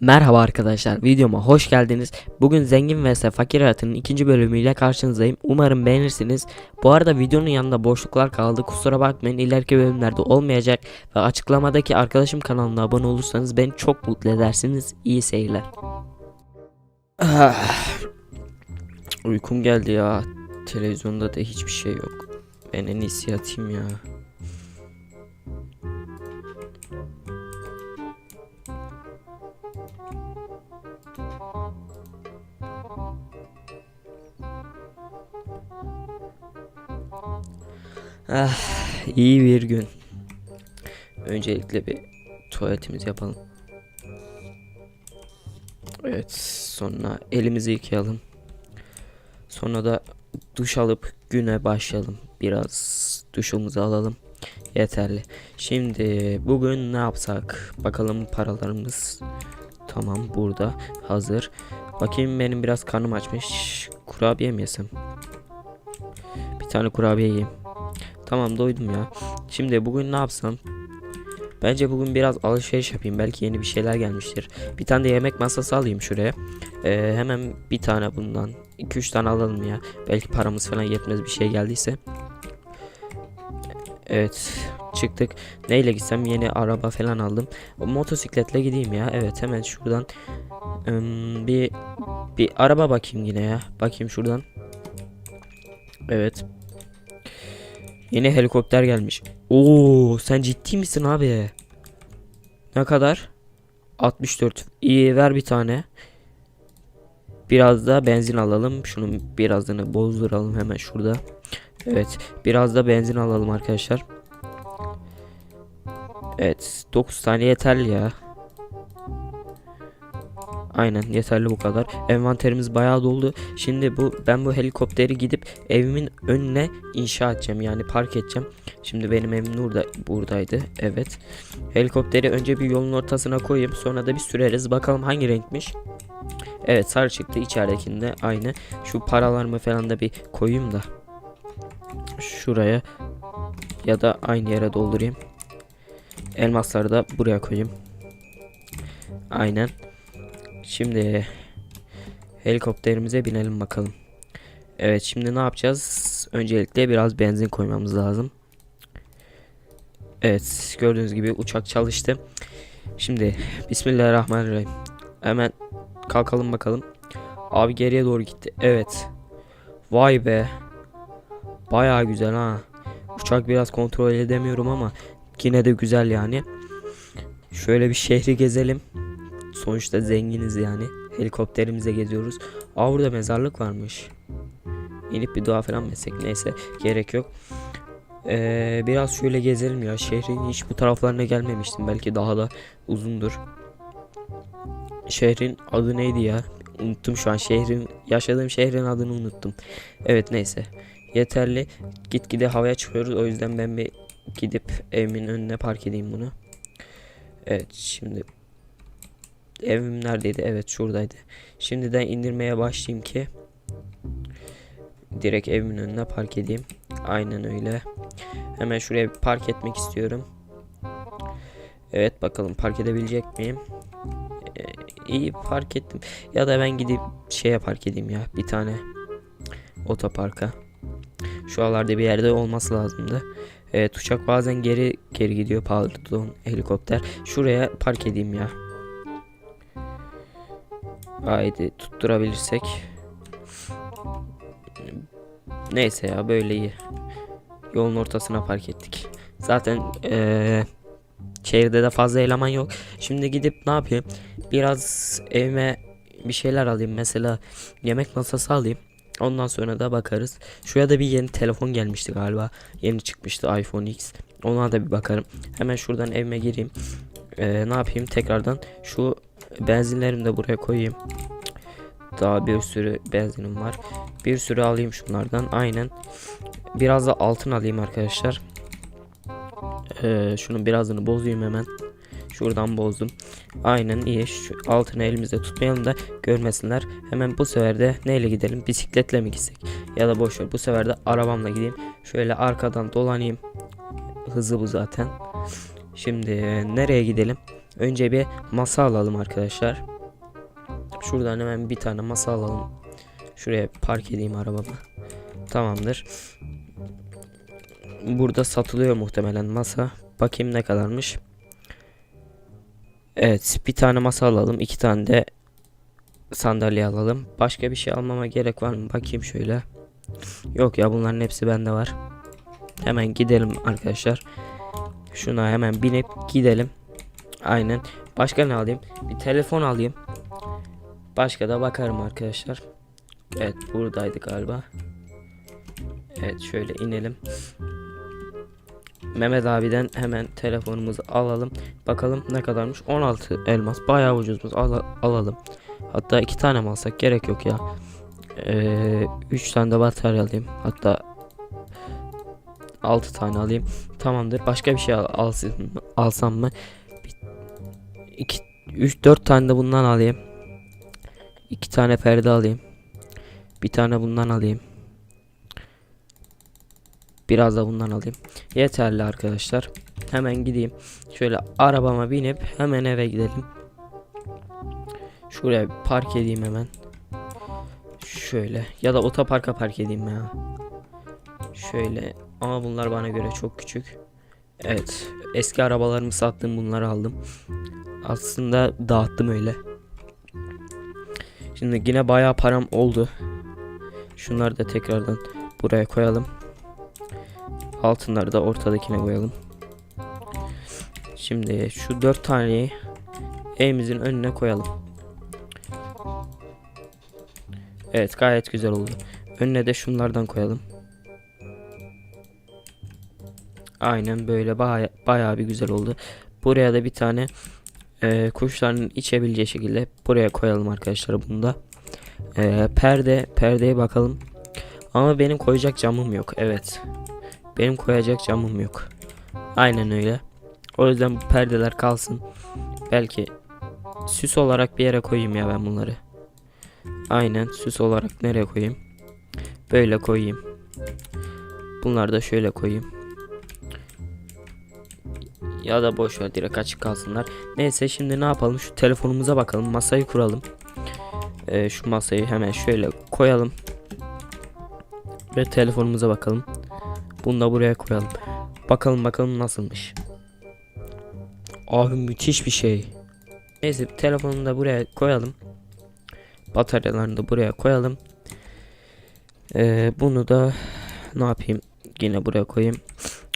Merhaba arkadaşlar videoma hoş geldiniz. Bugün Zengin vs Fakir Hayatının ikinci bölümüyle karşınızdayım. Umarım beğenirsiniz. Bu arada videonun yanında boşluklar kaldı. Kusura bakmayın ileriki bölümlerde olmayacak. Ve açıklamadaki arkadaşım kanalına abone olursanız beni çok mutlu edersiniz. İyi seyirler. Uykum geldi ya. Televizyonda da hiçbir şey yok. Ben en iyisi yatayım ya. Ah, iyi bir gün. Öncelikle bir tuvaletimizi yapalım. Evet, sonra elimizi yıkayalım. Sonra da duş alıp güne başlayalım. Biraz duşumuzu alalım. Yeterli. Şimdi bugün ne yapsak? Bakalım paralarımız. Tamam burada hazır. Bakayım benim biraz karnım açmış. Kurabiye mi yesem? Bir tane kurabiye yiyeyim. Tamam doydum ya. Şimdi bugün ne yapsam? Bence bugün biraz alışveriş yapayım. Belki yeni bir şeyler gelmiştir. Bir tane de yemek masası alayım şuraya. Ee, hemen bir tane bundan. 2-3 tane alalım ya. Belki paramız falan yetmez bir şey geldiyse. Evet çıktık. Neyle gitsem yeni araba falan aldım. O motosikletle gideyim ya. Evet hemen şuradan ım, bir bir araba bakayım yine ya. Bakayım şuradan. Evet Yeni helikopter gelmiş. Oo, sen ciddi misin abi? Ne kadar? 64. İyi ver bir tane. Biraz da benzin alalım. Şunun birazını bozduralım hemen şurada. Evet, biraz da benzin alalım arkadaşlar. Evet, 9 tane yeterli ya. Aynen yeterli bu kadar. Envanterimiz bayağı doldu. Şimdi bu ben bu helikopteri gidip evimin önüne inşa edeceğim. Yani park edeceğim. Şimdi benim evim burada buradaydı. Evet. Helikopteri önce bir yolun ortasına koyayım. Sonra da bir süreriz. Bakalım hangi renkmiş. Evet sarı çıktı içeridekinde aynı. Şu paralarımı falan da bir koyayım da. Şuraya ya da aynı yere doldurayım. Elmasları da buraya koyayım. Aynen. Şimdi helikopterimize binelim bakalım. Evet şimdi ne yapacağız? Öncelikle biraz benzin koymamız lazım. Evet gördüğünüz gibi uçak çalıştı. Şimdi Bismillahirrahmanirrahim. Hemen kalkalım bakalım. Abi geriye doğru gitti. Evet. Vay be. Baya güzel ha. Uçak biraz kontrol edemiyorum ama yine de güzel yani. Şöyle bir şehri gezelim. Sonuçta zenginiz yani. Helikopterimize geziyoruz. Aa burada mezarlık varmış. İnip bir dua falan mı neyse gerek yok. Ee, biraz şöyle gezelim ya. Şehrin hiç bu taraflarına gelmemiştim. Belki daha da uzundur. Şehrin adı neydi ya? Unuttum şu an şehrin yaşadığım şehrin adını unuttum. Evet neyse. Yeterli. Gitgide havaya çıkıyoruz. O yüzden ben bir gidip evimin önüne park edeyim bunu. Evet şimdi evim neredeydi? Evet şuradaydı. Şimdiden indirmeye başlayayım ki direkt evimin önüne park edeyim. Aynen öyle. Hemen şuraya park etmek istiyorum. Evet bakalım park edebilecek miyim? Ee, iyi park ettim. Ya da ben gidip şeye park edeyim ya bir tane otoparka. Şu alarda bir yerde olması lazımdı. Evet uçak bazen geri geri gidiyor pardon helikopter. Şuraya park edeyim ya. Haydi tutturabilirsek. Neyse ya böyle iyi. Yolun ortasına park ettik. Zaten eee şehirde de fazla eleman yok. Şimdi gidip ne yapayım? Biraz evime bir şeyler alayım. Mesela yemek masası alayım. Ondan sonra da bakarız. Şuraya da bir yeni telefon gelmişti galiba. Yeni çıkmıştı iPhone X. Ona da bir bakarım. Hemen şuradan evime gireyim. Ee, ne yapayım? Tekrardan şu benzinlerimi de buraya koyayım. Daha bir sürü benzinim var. Bir sürü alayım şunlardan. Aynen. Biraz da altın alayım arkadaşlar. Ee, şunun birazını bozayım hemen. Şuradan bozdum. Aynen iyi. Şu altını elimizde tutmayalım da görmesinler. Hemen bu sefer de neyle gidelim? Bisikletle mi gitsek? Ya da boş ver. Bu sefer de arabamla gideyim. Şöyle arkadan dolanayım. Hızı bu zaten. Şimdi nereye gidelim? Önce bir masa alalım arkadaşlar. Şuradan hemen bir tane masa alalım. Şuraya park edeyim arabamı. Tamamdır. Burada satılıyor muhtemelen masa. Bakayım ne kadarmış. Evet bir tane masa alalım. iki tane de sandalye alalım. Başka bir şey almama gerek var mı? Bakayım şöyle. Yok ya bunların hepsi bende var. Hemen gidelim arkadaşlar. Şuna hemen binip gidelim. Aynen. Başka ne alayım? Bir telefon alayım. Başka da bakarım arkadaşlar. Evet buradaydı galiba. Evet şöyle inelim. Mehmet abiden hemen telefonumuzu alalım. Bakalım ne kadarmış. 16 elmas. Bayağı ucuzmuş. Al- alalım. Hatta iki tane mi alsak gerek yok ya. 3 tane de batarya alayım. Hatta 6 tane alayım. Tamamdır. Başka bir şey al, alsam mı? 2 3 4 tane de bundan alayım. 2 tane perde alayım. Bir tane bundan alayım. Biraz da bundan alayım. Yeterli arkadaşlar. Hemen gideyim. Şöyle arabama binip hemen eve gidelim. Şuraya park edeyim hemen. Şöyle ya da otoparka park edeyim ya. Şöyle ama bunlar bana göre çok küçük. Evet eski arabalarımı sattım bunları aldım. Aslında dağıttım öyle. Şimdi yine bayağı param oldu. Şunları da tekrardan buraya koyalım. Altınları da ortadakine koyalım. Şimdi şu dört taneyi evimizin önüne koyalım. Evet gayet güzel oldu. Önüne de şunlardan koyalım. Aynen böyle baya, bayağı bir güzel oldu. Buraya da bir tane e, kuşların içebileceği şekilde buraya koyalım arkadaşlar bunu da. E, perde perdeye bakalım. Ama benim koyacak camım yok. Evet. Benim koyacak camım yok. Aynen öyle. O yüzden bu perdeler kalsın. Belki süs olarak bir yere koyayım ya ben bunları. Aynen süs olarak nereye koyayım? Böyle koyayım. Bunları da şöyle koyayım. Ya da boş ver direkt açık kalsınlar. Neyse şimdi ne yapalım? Şu telefonumuza bakalım. Masayı kuralım. Ee, şu masayı hemen şöyle koyalım. Ve telefonumuza bakalım. Bunu da buraya koyalım. Bakalım bakalım nasılmış. Abi müthiş bir şey. Neyse telefonu da buraya koyalım. Bataryalarını da buraya koyalım. Ee, bunu da ne yapayım? Yine buraya koyayım.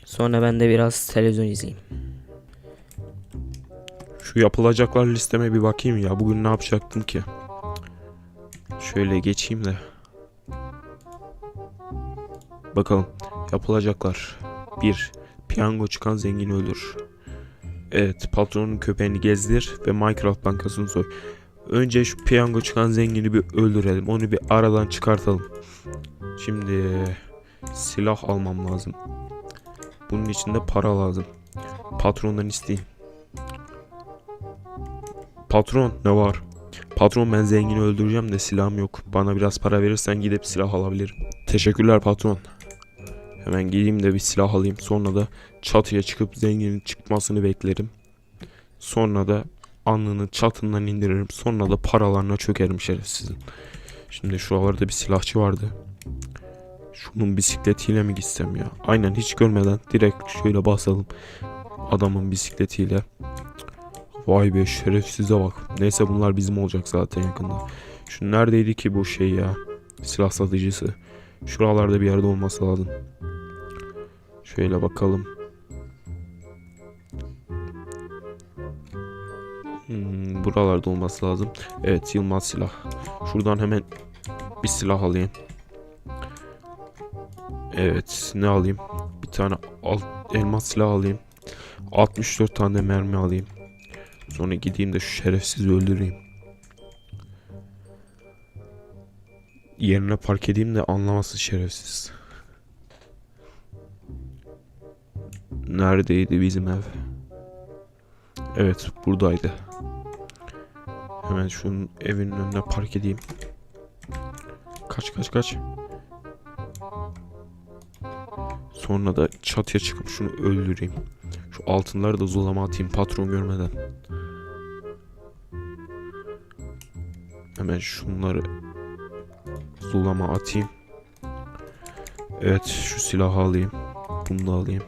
Sonra ben de biraz televizyon izleyeyim. Şu yapılacaklar listeme bir bakayım ya. Bugün ne yapacaktım ki? Şöyle geçeyim de. Bakalım. Yapılacaklar. 1. Piyango çıkan zengini öldür. Evet. Patronun köpeğini gezdir ve Minecraft bankasını soy. Önce şu piyango çıkan zengini bir öldürelim. Onu bir aradan çıkartalım. Şimdi silah almam lazım. Bunun için de para lazım. Patrondan isteyeyim. Patron ne var? Patron ben zengini öldüreceğim de silahım yok. Bana biraz para verirsen gidip silah alabilirim. Teşekkürler patron. Hemen gideyim de bir silah alayım. Sonra da çatıya çıkıp zenginin çıkmasını beklerim. Sonra da alnını çatından indiririm. Sonra da paralarına çökerim şerefsizin. Şimdi şuralarda bir silahçı vardı. Şunun bisikletiyle mi gitsem ya? Aynen hiç görmeden direkt şöyle basalım. Adamın bisikletiyle. Vay be şerefsize bak. Neyse bunlar bizim olacak zaten yakında. Şu neredeydi ki bu şey ya? Silah satıcısı. Şuralarda bir yerde olması lazım. Şöyle bakalım. Hmm, buralarda olması lazım. Evet Yılmaz silah. Şuradan hemen bir silah alayım. Evet ne alayım? Bir tane alt, elmas silah alayım. 64 tane mermi alayım. Sonra gideyim de şu şerefsizi öldüreyim. Yerine park edeyim de anlamasın şerefsiz. Neredeydi bizim ev? Evet buradaydı. Hemen şunun evinin önüne park edeyim. Kaç kaç kaç. Sonra da çatıya çıkıp şunu öldüreyim. Şu altınları da zulama atayım patron görmeden. Hemen şunları zulama atayım. Evet şu silahı alayım. Bunu da alayım.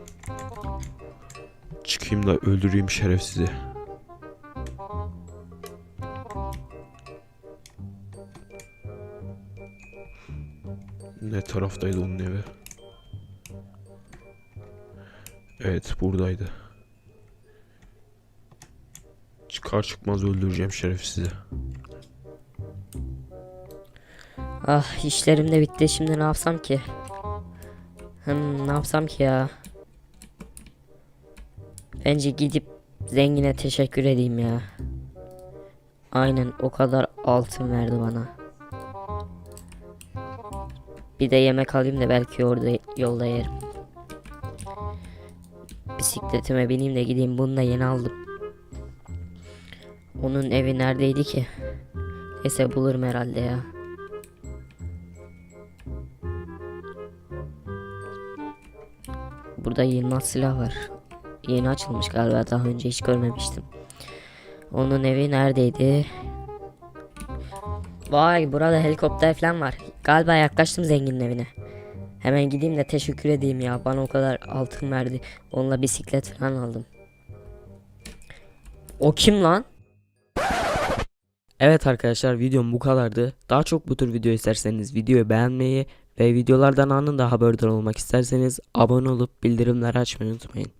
Çıkayım da öldüreyim şerefsizi. Ne taraftaydı onun evi? Evet buradaydı. Çıkar çıkmaz öldüreceğim şerefsizi. Ah işlerim de bitti şimdi ne yapsam ki? Hmm, ne yapsam ki ya? Bence gidip zengine teşekkür edeyim ya. Aynen o kadar altın verdi bana. Bir de yemek alayım da belki orada yolda yerim. Bisikletime bineyim de gideyim bunu da yeni aldım. Onun evi neredeydi ki? Neyse bulurum herhalde ya. Burada Yılmaz silah var. Yeni açılmış galiba daha önce hiç görmemiştim. Onun evi neredeydi? Vay burada helikopter falan var. Galiba yaklaştım zenginin evine. Hemen gideyim de teşekkür edeyim ya. Bana o kadar altın verdi. Onunla bisiklet falan aldım. O kim lan? Evet arkadaşlar videom bu kadardı. Daha çok bu tür video isterseniz videoyu beğenmeyi ve videolardan anında haberdar olmak isterseniz abone olup bildirimleri açmayı unutmayın.